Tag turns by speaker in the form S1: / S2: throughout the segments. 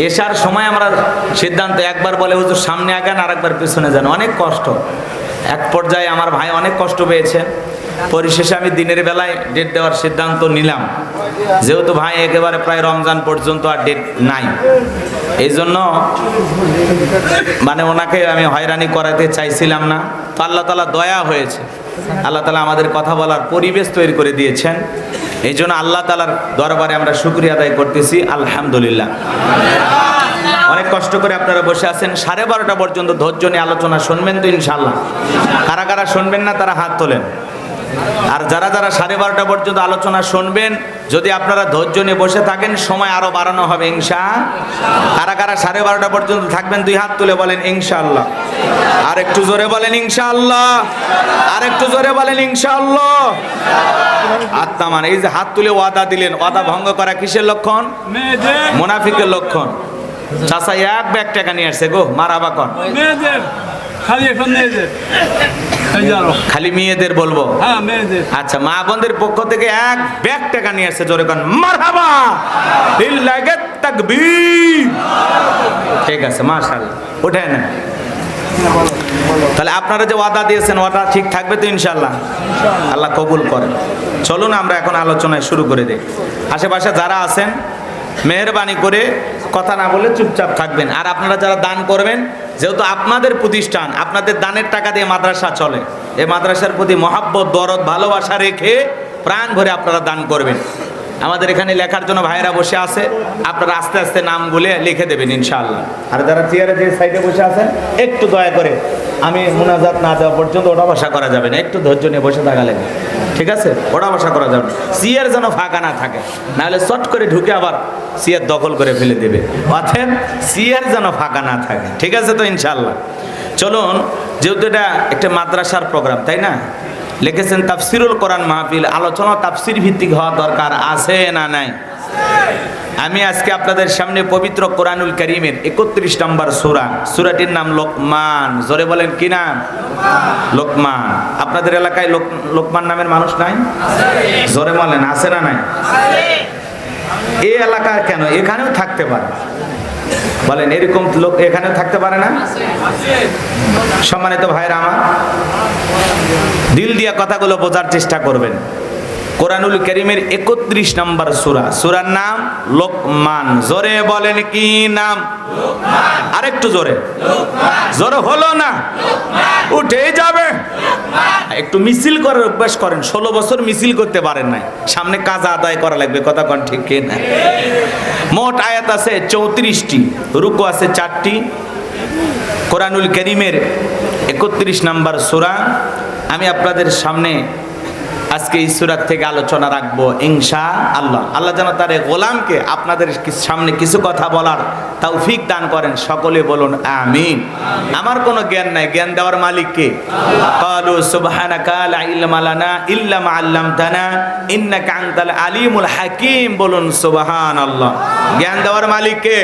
S1: এসার সময় আমরা সিদ্ধান্ত একবার বলে, হুজুর, সামনে আগান আর একবার পিছনে যান। অনেক কষ্ট। এক পর্যায়ে আমার ভাই অনেক কষ্ট পেয়েছে। পরিশেষে আমি দিনের বেলায় ডেট দেওয়ার সিদ্ধান্ত নিলাম। যেহেতু ভাই একেবারে প্রায় রমজান পর্যন্ত আর ডেট নাই। এই জন্য মানে ওনাকে আমি হয়রানি করাতে চাইছিলাম না। তো আল্লাহ তালা দয়া হয়েছে। আল্লাহ তালা আমাদের কথা বলার পরিবেশ তৈরি করে দিয়েছেন। এই জন্য আল্লাহ তালার দরবারে আমরা শুক্রিয়া আদায় করতেছি, আলহামদুলিল্লাহ। অনেক কষ্ট করে আপনারা বসে আছেন, সাড়ে বারোটা পর্যন্ত ধৈর্য নিয়ে আলোচনা শুনবেন তো ইনশাল্লাহ কারা কারা শুনবেন না তারা হাত তোলেন। আর যারা যারা সাড়ে বারোটা পর্যন্ত আলোচনা শুনবেন, যদি আপনারা ধৈর্য নিয়ে বসে থাকেন, সময় আরও বাড়ানো হবে ইনশা কারা কারা সাড়ে বারোটা পর্যন্ত থাকবেন, দুই হাত তুলে বলেন, ইনশাআল্লাহ। আর একটু জোরে বলেন, ইনশাআল্লাহ। আর একটু জোরে বলেন, ইনশাআল্লাহ। আত্মা মানে এই যে হাত তুলে ওয়াদা দিলেন, ওয়াদা ভঙ্গ করা কিসের লক্ষণ? মুনাফিকের লক্ষণ। চাষা এক ব্যাগ টাকা নিয়ে আসছে, গো, মারাবা
S2: মেয়েদের খালি এখন
S1: খালি মেয়েদের বলব।
S2: হ্যাঁ
S1: আচ্ছা মা বোনদের পক্ষ থেকে এক ব্যাগ টাকা নিয়ে আসছে জোরে কন মারহাবা লিল্লাহি তাকবীর। ঠিক আছে মাশাআল্লাহ উঠে না তাহলে আপনারা যে ওয়াদা দিয়েছেন ওয়াদা ঠিক থাকবে তো ইনশাল্লাহ আল্লাহ কবুল করেন। চলুন আমরা এখন আলোচনায় শুরু করে দিই। আশেপাশে যারা আছেন মেহরবানি করে কথা না বলে চুপচাপ থাকবেন। আর আপনারা যারা দান করবেন যেহেতু আপনাদের প্রতিষ্ঠান, আপনাদের দানের টাকা দিয়ে মাদ্রাসা চলে এই মাদ্রাসার প্রতি মহাব্বত দরদ ভালোবাসা রেখে প্রাণ ভরে আপনারা দান করবেন। আমাদের এখানে লেখার জন্য ভাইয়েরা বসে আছে, আপনারা আস্তে আস্তে নামগুলো লিখে দেবেন ইনশাআল্লাহ। আর যারা চেয়ারে যে সাইডে বসে আছেন, একটু দয়া করে, আমি মুনাজাত না দেওয়া পর্যন্ত ওটা বসা করা যাবে না, একটু ধৈর্য নিয়ে বসে থাকা লাগবে ঠিক আছে? ওটা বসা করা যাবে। সিয়ার যেন ফাঁকা না থাকে। নাহলে চট করে ঢুকে আবার সিয়ার দখল করে ফেলে দেবে। অথেন সিয়ার যেন ফাঁকা না থাকে। ঠিক আছে তো ইনশাল্লাহ চলুন, যেহেতু এটা একটা মাদ্রাসার প্রোগ্রাম, তাই না? লিখেছেন তাফসিরুল কোরআন মাহফিল। আলোচনা তাফসির ভিত্তিক হওয়া দরকার আছে না নাই? আমি আজকে আপনাদের সামনে পবিত্র কোরআনুল করিমের একত্রিশ নম্বর সুরা। সুরাটির নাম লোকমান। জোরে বলেন, কি নাম? লোকমান। আপনাদের এলাকায় লোক লোকমান নামের মানুষ নাই? জোরে বলেন, আছে না নাই? এই এলাকা কেন? এখানেও থাকতে পারে। বলেন, এরকম লোক এখানেও থাকতে পারে না? সম্মানিত ভাইরা আমার, দিল দিয়া কথাগুলো বোঝার চেষ্টা করবেন। কোরআনুল করিমের একত্রিশ নম্বর সুরা। সুরার নাম লোকমান। জোরে বলেন কি নাম? আরেকটু জোরে। জোরে হলো না? উঠে যাবে। একটু মিছিল করার অভ্যাস করেন। ষোলো বছর মিছিল করতে পারেন নাই। সামনে কাজ আদায় করা লাগবে, কথা কন ঠিক না? মোট আয়াত আছে চৌত্রিশটি, রুকু আছে চারটি। কোরআনুল করিমের একত্রিশ নাম্বার সুরা। আমি আপনাদের সামনে আজকে এই সুরাত থেকে আলোচনা রাখব ইংশা আল্লাহ। আল্লাহ যেন তার গোলামকে আপনাদের সামনে কিছু কথা বলার তৌফিক দান করেন, সকলে বলুন আমিন। আমার কোনো জ্ঞান নাই, জ্ঞান দেওয়ার মালিক কে? কালু সুবহানাকা লা ইলমা লানা ইল্লা মা আল্লামতানা, ইন্নাকা আনতাল আলিমুল হাকিম, বলুন সুবহানাল্লাহ। জ্ঞান দেওয়ার মালিক কে?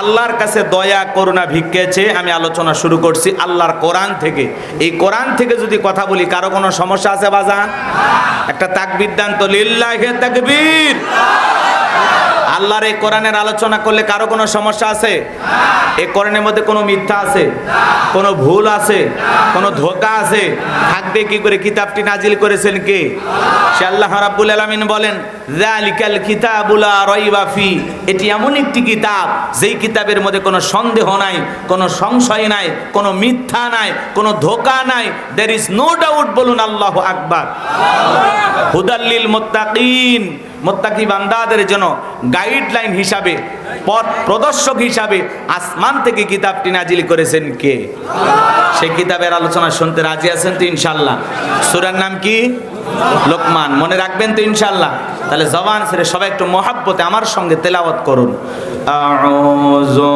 S1: আল্লাহর কাছে দয়া, করুণা ভিক্ষেছে আমি আলোচনা শুরু করছি আল্লাহর কোরআন থেকে। এই কোরআন থেকে যদি কথা বলি, কারও কোনো সমস্যা আছে বাজান? একটা তাকবির দান তো লিল্লাহে তাকবীর। আল্লাহর এই কোরআনের আলোচনা করলে কারও কোনো সমস্যা আছে? এই কোরআনের মধ্যে কোনো মিথ্যা আছে? কোনো ভুল আছে? কোনো ধোকা আছে? থাকবে কি করে? কিতাবটি নাজিল করেছেন কে? সে আল্লাহ রাব্বুল আলামিন বলেন, যালিকাল কিতাবুলা রাইবা ফি। এটি এমন একটি কিতাব, যেই কিতাবের মধ্যে কোনো সন্দেহ নাই, কোনো সংশয় নাই, কোনো মিথ্যা নাই, কোনো ধোকা নাই। দের ইজ নো ডাউট বলুন আল্লাহ আকবার। হুদাল্লিল মুত্তাকিন। মোত্তাকি বান্দাদের জন্য গাইডলাইন হিসাবে, পথ প্রদর্শক হিসাবে আসমান থেকে কিতাবটি নাজিল করেছেন কে? সেই কিতাবের আলোচনা শুনতে রাজি আছেন তো ইনশাল্লাহ সুরার নাম কি? লোকমান। মনে রাখবেন তো ইনশাল্লাহ তাহলে জবান ছেড়ে সবাই একটু মহাব্বতে আমার সঙ্গে তেলাওয়াত করুন। আউযু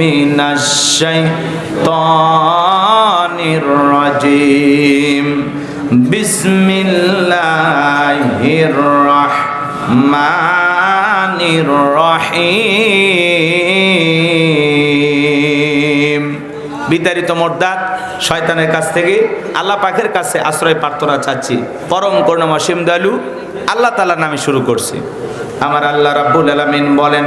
S1: মিনাশ শাইতানির রাজিম। বিসমিল্লাহির রহমানির রহিম বিতাড়িত মোর্দাত শয়তানের কাছ থেকে আল্লাহ পাখের কাছে আশ্রয় প্রার্থনা চাচ্ছি। পরম করুণাময় সিম দয়ালু আল্লাহ তালার নামে শুরু করছি। আমার আল্লাহ রাব্বুল আলামিন বলেন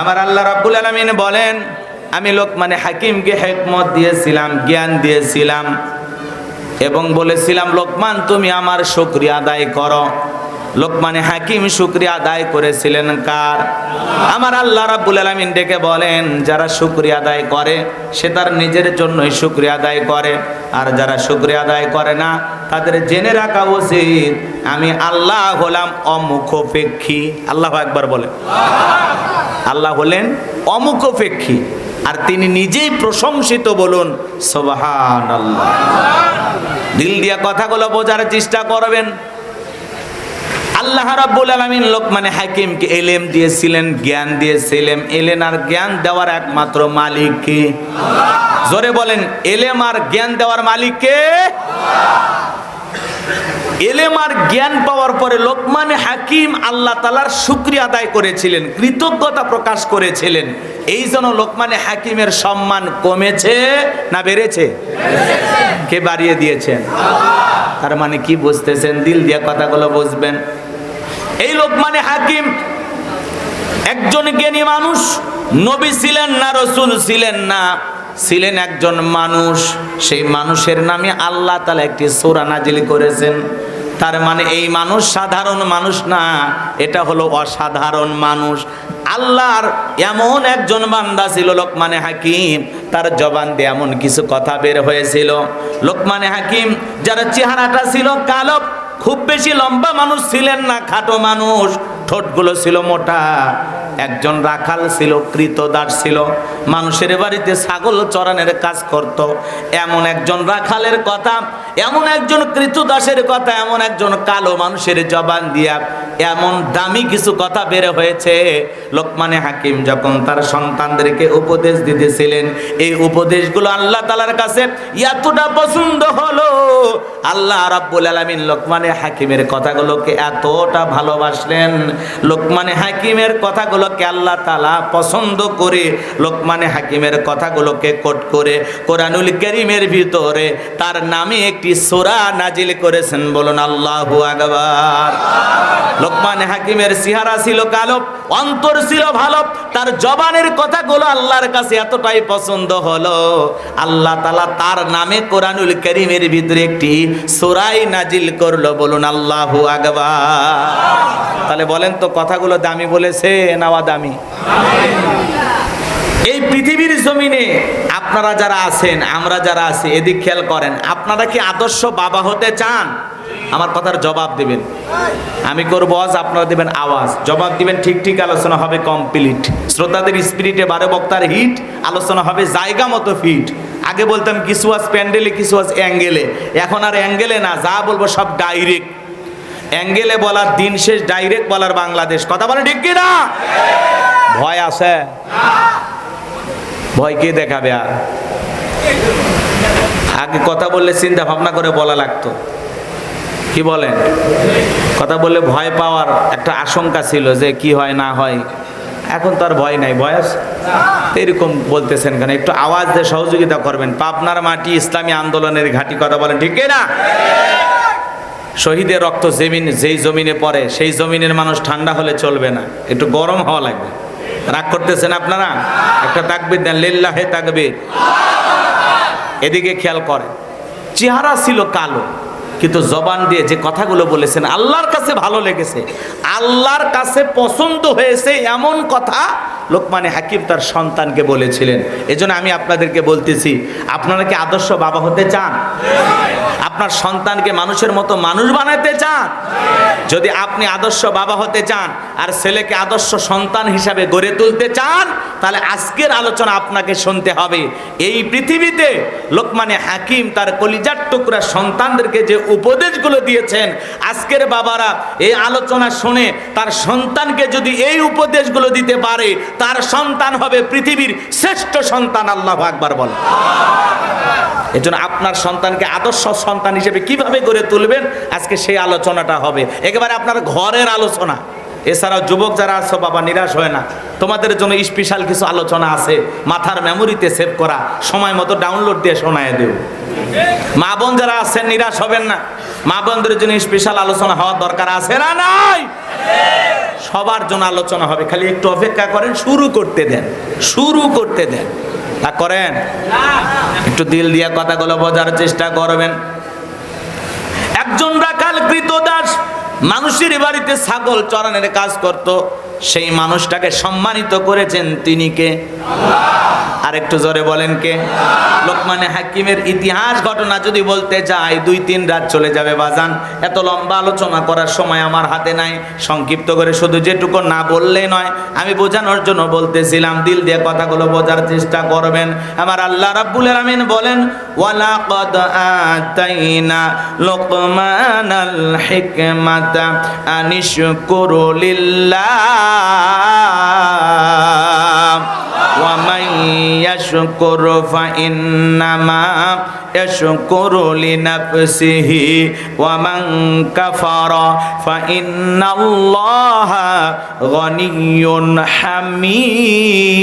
S1: আমার আল্লাহ রাব্বুল আলামিন বলেন, আমি লোক মানে হাকিমকে হেকমত দিয়েছিলাম, জ্ঞান দিয়েছিলাম এবং বলেছিলাম, লোকমান, তুমি আমার শুকরিয়া আদায় করো। লোকমানে হাকিম শুকরিয়া আদায় করেছিলেন কার? আমার আল্লাহ রাব্বুল আলামিন ডেকে বলেন, যারা শুকরিয়া আদায় করে, সে তার নিজের জন্যই শুকরিয়া আদায় করে। আর যারা শুক্রিয়া আদায় করে না, তাদের জেনে রাখা উচিত, আমি আল্লাহ হলাম অমুখপেক্ষী। আল্লাহ একবার বলে আল্লাহ হলেন অমুখপেক্ষী। আর তিনি নিজেই প্রশংসিত বলুন সোবাহান আল্লাহ দিল দিয়া কথাগুলো বোঝার চেষ্টা করবেন। আল্লাহ রাব্বুল আলামিন লোকমানে হাকিমকে এলেম দিয়েছিলেন, জ্ঞান দিয়েছিলেন। এলেন আর জ্ঞান দেওয়ার একমাত্র মালিক কে? জোরে বলেন, এলেম আর জ্ঞান দেওয়ার মালিক কে? এলেম আর জ্ঞান পাওয়ার পরে লোকমানে হাকিম আল্লাহ তালার শুক্রিয়া আদায় করেছিলেন, কৃতজ্ঞতা প্রকাশ করেছিলেন। এই জন্য লোকমানে হাকিমের সম্মান কমেছে না বেড়েছে? কে বাড়িয়ে দিয়েছেন? তার মানে কি বুঝতেছেন? দিল দিয়ে কথাগুলো বুঝবেন। এই লোকমানে হাকিম একজন জ্ঞানী মানুষ, নবী ছিলেন না, রসুল ছিলেন না। ছিলেন একজন মানুষ, সেই মানুষের নামে আল্লাহ তালা একটি সোরা নাজিল করেছেন। তার মানে এই মানুষ সাধারণ মানুষ না, এটা হলো অসাধারণ মানুষ। আল্লাহর এমন একজন বান্দা ছিল লোকমানে হাকিম, তার জবান দিয়ে এমন কিছু কথা বের হয়েছিল। লোকমানে হাকিম, যার চেহারাটা ছিল কালো, খুব বেশি লম্বা মানুষ ছিলেন না, খাটো মানুষ, ঠোঁটগুলো ছিল মোটা। একজন রাখাল ছিল, কৃতদাস ছিল। মানুষের বাড়িতে ছাগল চরানের কাজ করত। এমন একজন রাখালের কথা, এমন একজন কৃতদাসের কথা, এমন একজন কালো মানুষের জবান দিয়া এমন দামি কিছু কথা বের হয়েছে। লোকমানে হাকিম যখন তার সন্তানদেরকে উপদেশ দিতেছিলেন, এই উপদেশগুলো আল্লাহ তালার কাছে এতটা পছন্দ হলো। আল্লাহ রাব্বুল আলামিন লোকমানে হাকিমের কথাগুলোকে এতটা ভালোবাসলেন। লোকমানে হাকিমের কথাগুলোকে আল্লাহ তালা পছন্দ করে, লোকমানে হাকিমের কথাগুলোকে কোট করে, কোরআনুল করিমের ভিতরে তার নামে একটি সোরা নাজিল করেছেন বলুন আল্লাহু আকবার। লোকমানে হাকিমের সিহারা ছিল কালো, অন্তর ছিল ভালো, তার জবানের কথাগুলো আল্লাহর কাছে এতটাই পছন্দ হলো। আল্লাহ তালা তার নামে কোরআনুল করিমের ভিতরে একটি সোরাই নাজিল করল বলুন আল্লাহু আকবার। তাহলে বলেন তো কথাগুলো দামি বলেছে নাওয়া দামি। এই পৃথিবীর জমিনে আপনারা যারা আছেন, আমরা যারা আছি, এদিক খেয়াল করেন, আপনারা কি আদর্শ বাবা হতে চান? আমার কথার জবাব দিবেন। আমি করব আজ আপনারা দেবেন আওয়াজ। জবাব দিবেন, ঠিক ঠিক আলোচনা হবে কমপ্লিট শ্রোতাদের স্পিরিটে বারো বক্তার হিট আলোচনা হবে জায়গা মতো ফিট আগে বলতাম, কিছু আজ প্যান্ডেলে কিছু আজ অ্যাঙ্গেলে এখন আর অ্যাঙ্গেলে না, যা বলব সব ডাইরেক্ট অ্যাঙ্গেলে বলার দিন শেষ, ডাইরেক্ট বলার বাংলাদেশ। কথা বলে ঠিক কি না ভয় আছে? ভয় কে দেখাবে আর? আগে কথা বললে চিন্তা ভাবনা করে বলা লাগতো। কি বলেন? কথা বললে ভয় পাওয়ার একটা আশঙ্কা ছিল যে কি হয়, না হয়। এখন তো আর ভয় নাই বয়স এরকম বলতেছেন কেন? একটু আওয়াজ দিয়ে সহযোগিতা করবেন। পাবনার মাটি ইসলামী আন্দোলনের ঘাঁটি, কথা বলেন ঠিক না শহীদের রক্ত জমিন যেই জমিনে পড়ে, সেই জমিনের মানুষ ঠান্ডা হলে চলবে না। একটু গরম হওয়া লাগবে। রাগ করতেছেন আপনারা? একটা তাকবির দেন, লিল্লাহে তাকবির। এদিকে খেয়াল করে চেহারা ছিল কালো। কিন্তু জবান দিয়ে যে কথাগুলো বলেছেন, আল্লাহর কাছে ভালো লেগেছে। আল্লাহর কাছে পছন্দ হয়েছে এমন কথা লোকমানে হাকিম তার সন্তানকে বলেছিলেন। এজন্য আমি আপনাদেরকে বলতেছি, আপনারা কি আদর্শ বাবা হতে চান? আপনার সন্তানকে মানুষের মতো মানুষ বানাতে চান? যদি আপনি আদর্শ বাবা হতে চান আর ছেলেকে আদর্শ সন্তান হিসাবে গড়ে তুলতে চান, তাহলে আজকের আলোচনা আপনাকে শুনতে হবে। এই পৃথিবীতে লোকমানে হাকিম তার কলিজার টুকরা সন্তানদেরকে যে উপদেশগুলো দিয়েছেন। আজকের বাবারা এই আলোচনা শুনে তার সন্তানকে যদি এই উপদেশগুলো দিতে পারে, তার সন্তান হবে পৃথিবীর শ্রেষ্ঠ সন্তান, আল্লাহ আকবার বল। এজন্য আপনার সন্তানকে আদর্শ সন্তান হিসেবে কীভাবে গড়ে তুলবেন? আজকে সেই আলোচনাটা হবে। একেবারে আপনার ঘরের আলোচনা। এছাড়াও যুবক যারা আছো, বাবা, নিরাশ হয় না। তোমাদের জন্য স্পেশাল কিছু আলোচনা আছে। মাথার মেমোরিতে সেভ করা। সময় মতো ডাউনলোড দিয়ে শোনায় দেব মা বোন যারা আছেন, নিরাশ হবেন না। মা বোনদের জন্য স্পেশাল আলোচনা হওয়ার দরকার আছে না নাই? সবার জন্য আলোচনা হবে। খালি একটু অপেক্ষা করেন, শুরু করতে দেন। শুরু করতে দেন। তা করেন? একটু দিল দিয়া কথাগুলো বোঝার চেষ্টা করবেন। একজন রাখাল কৃত দাস মানুষের বাড়িতে ছাগল চরানের কাজ করত। সেই মানুষটাকে সম্মানিত করেছেন তিনি কে? আর একটু জোরে বলেন কে? লোকমানে হাকিমের ইতিহাস ঘটনা যদি বলতে যাই, দুই তিন রাত চলে যাবে বাজান। এত লম্বা আলোচনা করার সময় আমার হাতে নাই। সংক্ষিপ্ত করে শুধু যেটুকু না বললে নয়, আমি বোঝানোর জন্য বলতেছিলাম, দিল দিয়ে কথাগুলো বোঝার চেষ্টা করবেন। আমার আল্লাহ রাব্বুল আলামিন বলেন, ওয়ালাকাদ আতাইনা লোকমানাল হিকমাতা আনিশকুরু লিল্লাহ। ومن يشكر فإنما يشكر لنفسه ومن كفر فإن الله غني حميد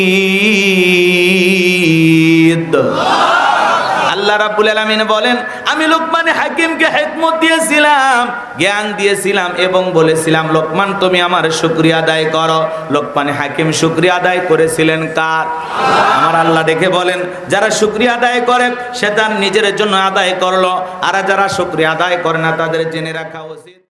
S1: আল্লাহ রাব্বুল আলামিন বলেন, আমি লোকমানে হাকিমকে হিকমত দিয়েছিলাম, জ্ঞান দিয়েছিলাম এবং বলেছিলাম, লোকমান, তুমি আমার শুকরিয়া আদায় করো। লোকমানে হাকিম শুকরিয়া আদায় করেছিলেন কার? আমার আল্লাহ দেখে বলেন, যারা শুকরিয়া আদায় করে, সে তার নিজের জন্য আদায় করল, আর যারা শুকরিয়া আদায় করে না, তাদের জেনে রাখা উচিত।